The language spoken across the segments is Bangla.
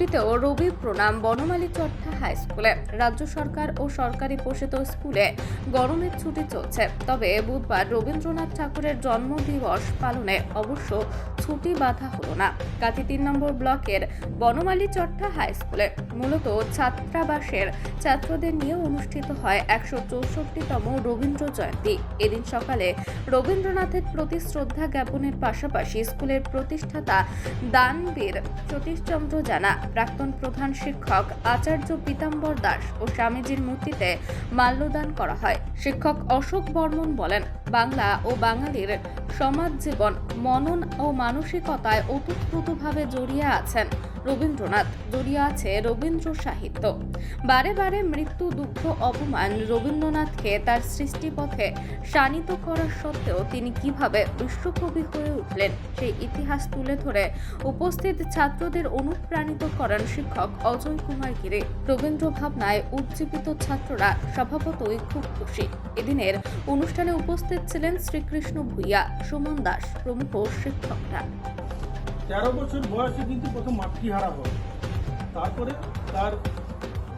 ছুটিতেও রবি প্রণাম বনমালী চট্টা হাই স্কুলে। রাজ্য সরকার ও সরকারি পোষিত স্কুলে গরমের ছুটি চলছে। তবে বুধবার রবীন্দ্রনাথ ঠাকুরের জন্মদিবস পালনে অবশ্য ছুটি বাধা হলো না। কাতি তিন নম্বর ব্লকের বনমালী চট্টা হাই স্কুলে মূলত ছাত্রাবাসের ছাত্রদের নিয়ে অনুষ্ঠিত হয় একশো চৌষট্টিতম রবীন্দ্র জয়ন্তী। এদিন সকালে রবীন্দ্রনাথের প্রতি শ্রদ্ধা জ্ঞাপনের পাশাপাশি স্কুলের প্রতিষ্ঠাতা দানবীর সতীশচন্দ্র জানা প্রাক্তন প্রধান শিক্ষক আচার্য পীতাম্বর দাস ও স্বামীজির মূর্তিতে মাল্যদান করা হয়। শিক্ষক অশোক বর্মন বলেন, বাংলা ও বাঙালির সমাজ জীবন, মনন ও মানসিকতায় ওতপ্রোতভাবে জড়িয়ে আছেন রবীন্দ্রনাথ। জড়িয়ে আছে রবীন্দ্র সাহিত্য। বারে বারে মৃত্যু, দুঃখ, অপমান রবীন্দ্রনাথকে তার সৃষ্টিপথে শানিত করা সত্ত্বেও তিনি কীভাবে বিশ্বকবি হয়ে উঠলেন, সেই ইতিহাস তুলে ধরে উপস্থিত ছাত্রদের অনুপ্রাণিত করেন শিক্ষক অজয় কুমার গিরে। রবীন্দ্র ভাবনায় উজ্জীবিত ছাত্ররা স্বভাবতই খুব খুশি। এদিনের অনুষ্ঠানে উপস্থিত ছিলেন শ্রীকৃষ্ণ ভূঁইয়া। সুমন দাস, প্রমুখ শিক্ষকরা। তেরো বছর বয়সে কিন্তু প্রথম মাতৃহারা হয়। তারপরে তার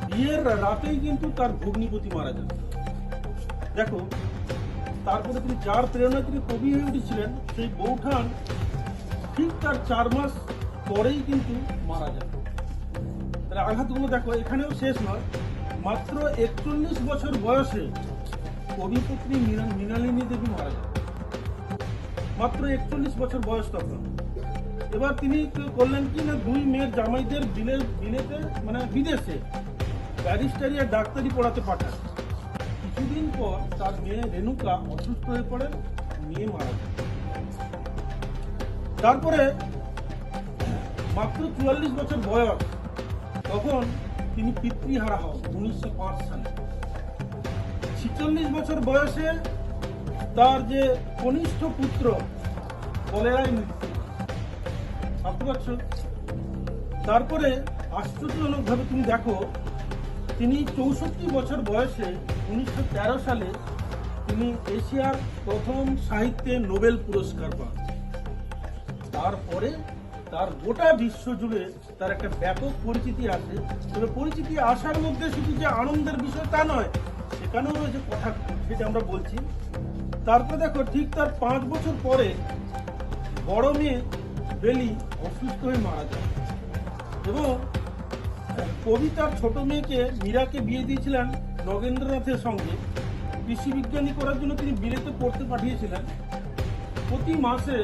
বিয়ের রাতেই কিন্তু তার ভগ্নিপতি মারা যান। দেখো, তারপরে তিনি যার প্রেরণায় তিনি কবি হয়ে উঠেছিলেন, সেই বৌঠান ঠিক তার চার মাস পরেই কিন্তু মারা যান। তাহলে আঘাতগুলো দেখো, এখানেও শেষ নয়। মাত্র একচল্লিশ বছর বয়সে কবিপত্নী মৃণা- মৃণালিনী দেবী মারা যান। মাত্র একচল্লিশ বছর বয়স তখন। এবার তিনি করলেন কি না, দুই মেয়ের জামাইদের বিলে বিলেতে মানে বিদেশে ব্যারিস্টারি আর ডাক্তারি পড়াতে পাঠান। কিছুদিন পর তার মেয়ে রেণুকা অসুস্থ হয়ে পড়েন, মেয়ে মারা যায়। তারপরে মাত্র চুয়াল্লিশ বছর বয়স তখন তিনি পিতৃহারা হন, উনিশশো পাঁচ সালে। ছিচল্লিশ বছর বয়সে তার যে কনিষ্ঠ পুত্র কলেরায় মৃত্যু। ভাবতে পারছ তারপরে আশ্চর্যজনকভাবে তুমি দেখো, তিনি চৌষট্টি বছর বয়সে উনিশশো তেরো সালে তিনি এশিয়ার প্রথম সাহিত্যে নোবেল পুরস্কার পান। তারপরে তার গোটা বিশ্ব জুড়ে তার একটা ব্যাপক পরিচিতি আছে তবে পরিচিতি আসার মধ্যে শুধু যে আনন্দের বিষয় তা নয়, সেখানেও রয়েছে কথা, সেটা আমরা বলছি। তারপরে দেখো, ঠিক তার পাঁচ বছর পরে বড় মেয়ে বেলি অসুস্থ হয়ে মারা যায়। এবং কবি তার ছোট মেয়েকে মীরাকে বিয়ে দিয়েছিলেন নগেন্দ্রনাথের সঙ্গে। কৃষি বিজ্ঞানী করার জন্য তিনি বিলেতে পড়তে পাঠিয়েছিলেন। প্রতি মাসে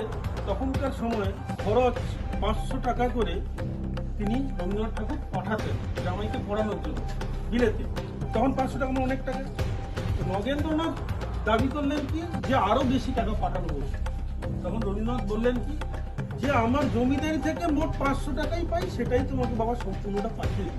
তখনকার সময় খরচ পাঁচশো টাকা করে তিনি রবীন্দ্রনাথ ঠাকুর পাঠাতেন জামাইকে পড়ানোর জন্য বিলেতে। তখন পাঁচশো টাকা মানে অনেক টাকা। নগেন্দ্রনাথ দাবি করলেন কি? যে আরও বেশি টাকা পাঠানো বসে তখন রবীন্দ্রনাথ বললেন কি, যে আমার জমিদারি থেকে মোট পাঁচশো টাকাই পাই, সেটাই তোমাকে বাবা সম্পূর্ণটা পাঠিয়ে